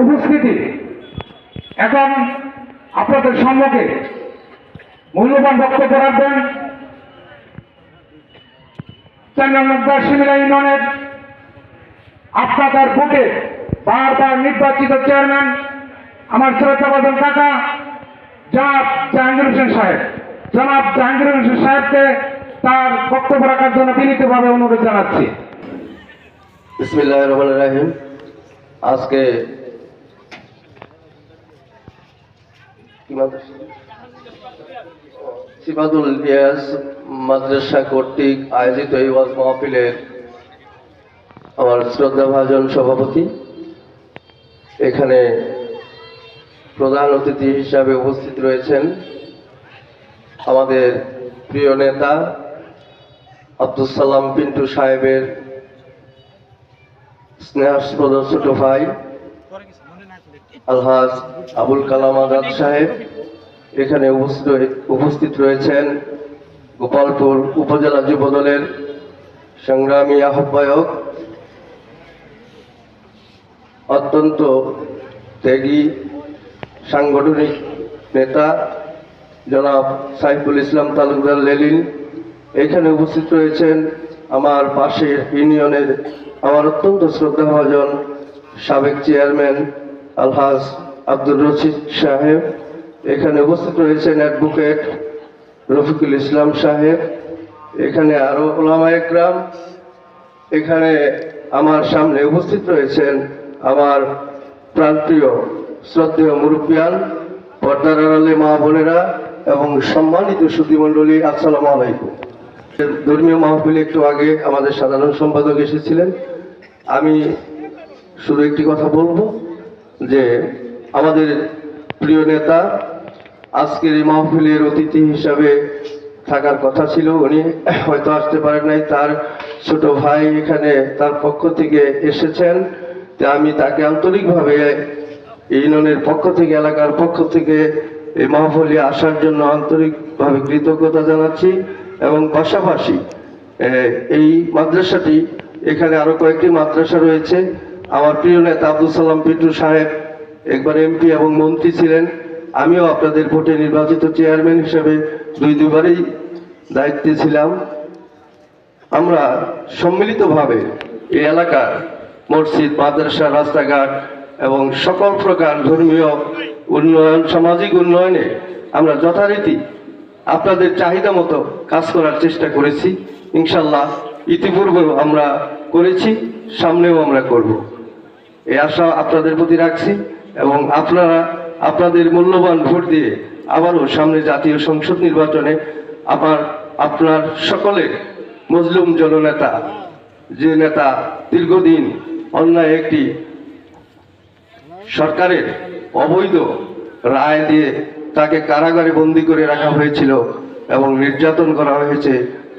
উপস্থিতি। এখন আপনাদের সম্মুখে মূল্যবান বক্তব্য রাখবেন। চন্দ্রনগর সিমিলা ইউনিয়নের আপনাদের বুকে বারবার নির্বাচিত চেয়ারম্যান, আমার শ্রদ্ধাবাদন কাকা, জনাব জাহাঙ্গীর হোসেন সাহেব। জনাব জাহাঙ্গীর হোসেন সাহেবকে তার বক্তব্য রাখার জন্য বিনীতভাবে অনুরোধ জানাচ্ছি। বিসমিল্লাহ রহমান রাহিম। আজকে কি মাদ্রাসা? সিফাতুল ইলিয়াস মাদ্রাসা কর্তৃক আয়োজিত এই ওয়াজ আমার শ্রদ্ধাভাজন সভাপতি। এখানে প্রধান অতিথি হিসাবে উপস্থিত রয়েছেন আমাদের প্রিয় নেতা আব্দুল সালাম পিন্টু সাহেবের স্নেহাস্পদ ছোট ভাই। আলহাজ আবুল কালাম আজাদ সাহেব এখানে উপস্থিত রয়েছেন গোপালপুর উপজেলা যুব দলের সংগ্রামী আহ্বায়ক। অত্যন্ত ত্যাগী সাংগঠনিক নেতা জনাব সাইফুল ইসলাম তালুকদার লেলিন। এখানে উপস্থিত রয়েছেন আমার পাশের ইউনিয়নের আমার অত্যন্ত শ্রদ্ধাভাজন সাবেক চেয়ারম্যান আলহাজ আব্দুর রশিদ সাহেব। এখানে উপস্থিত রয়েছেন অ্যাডভোকেট রফিকুল ইসলাম সাহেব। এখানে আরও ওলামা একরাম। এখানে আমার সামনে উপস্থিত রয়েছেন আমার প্রান্তীয় শ্রদ্ধেয় মুরব্বিয়ান, পর্দার আড়ালে মা বোনেরা এবং সম্মানিত সুধীমণ্ডলী, আসসালামু আলাইকুম। ধর্মীয় মাহফিলে একটু আগে আমাদের সাধারণ সম্পাদক এসেছিলেন। আমি শুধু একটি কথা বলব যে আমাদের প্রিয় নেতা আজকের এই মাহফিলের অতিথি হিসাবে থাকার কথা ছিল। উনি হয়তো আসতে পারেন নাই, তার ছোট ভাই এখানে তার পক্ষ থেকে এসেছেন। তা আমি তাকে আন্তরিকভাবে ইউনিয়নের পক্ষ থেকে, এলাকার পক্ষ থেকে এই মাহফিলে আসার জন্য আন্তরিকভাবে কৃতজ্ঞতা জানাচ্ছি এবং পাশাপাশি এই মাদ্রাসাটি, এখানে আরও কয়েকটি মাদ্রাসা রয়েছে। আমার প্রিয় নেতা আব্দুল সালাম পিটু সাহেব, একবার এমপি এবং মন্ত্রী ছিলেন। আমিও আপনাদের ভোটে নির্বাচিত চেয়ারম্যান হিসেবে দুই দুবারই দায়িত্বে ছিলাম। আমরা সম্মিলিতভাবে এই এলাকার মসজিদ, মাদ্রাসা, রাস্তাঘাট এবং সকল প্রকার ধর্মীয় উন্নয়ন, সামাজিক উন্নয়নে আমরা যথারীতি আপনাদের চাহিদা মতো কাজ করার চেষ্টা করেছি। ইনশাল্লাহ ইতিপূর্বেও আমরা করেছি, সামনেও আমরা করব। এই আশা আপনাদের প্রতি রাখছি এবং আপনারা আপনাদের মূল্যবান ভোট দিয়ে আবারও সামনে জাতীয় সংসদ নির্বাচনে আবার আপনার সকলের মজলুম জননেতা, যে নেতা দীর্ঘদিন অন্যায় একটি সরকারের অবৈধ রায় দিয়ে তাকে কারাগারে বন্দি করে রাখা হয়েছিল এবং নির্যাতন করা হয়েছে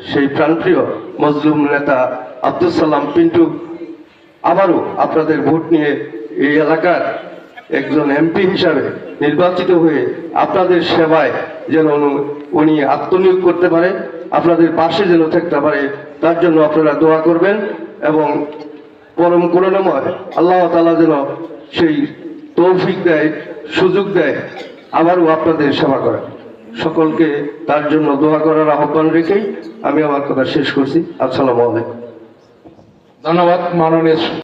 সেই প্রাণপ্রিয় মজলুম নেতা আব্দুল সালাম পিন্টু আবারও আপনাদের ভোট নিয়ে এই এলাকার একজন এমপি হিসাবে নির্বাচিত হয়ে আপনাদের সেবায় যেন উনি- আত্মনিয়োগ করতে পারে, আপনাদের পাশে যেন থাকতে পারে, তার জন্য আপনারা দোয়া করবেন এবং পরম করুণাময় আল্লাহ তালা যেন সেই তৌফিক দেয়, সুযোগ দেয়, আবারও আপনাদের সেবা করেন। সকলকে তার জন্য দোয়া করার আহ্বান রেখেই আমি আমার কথা শেষ করছি। আসসালামু আলাইকুম। ধন্যবাদ, মাননীয়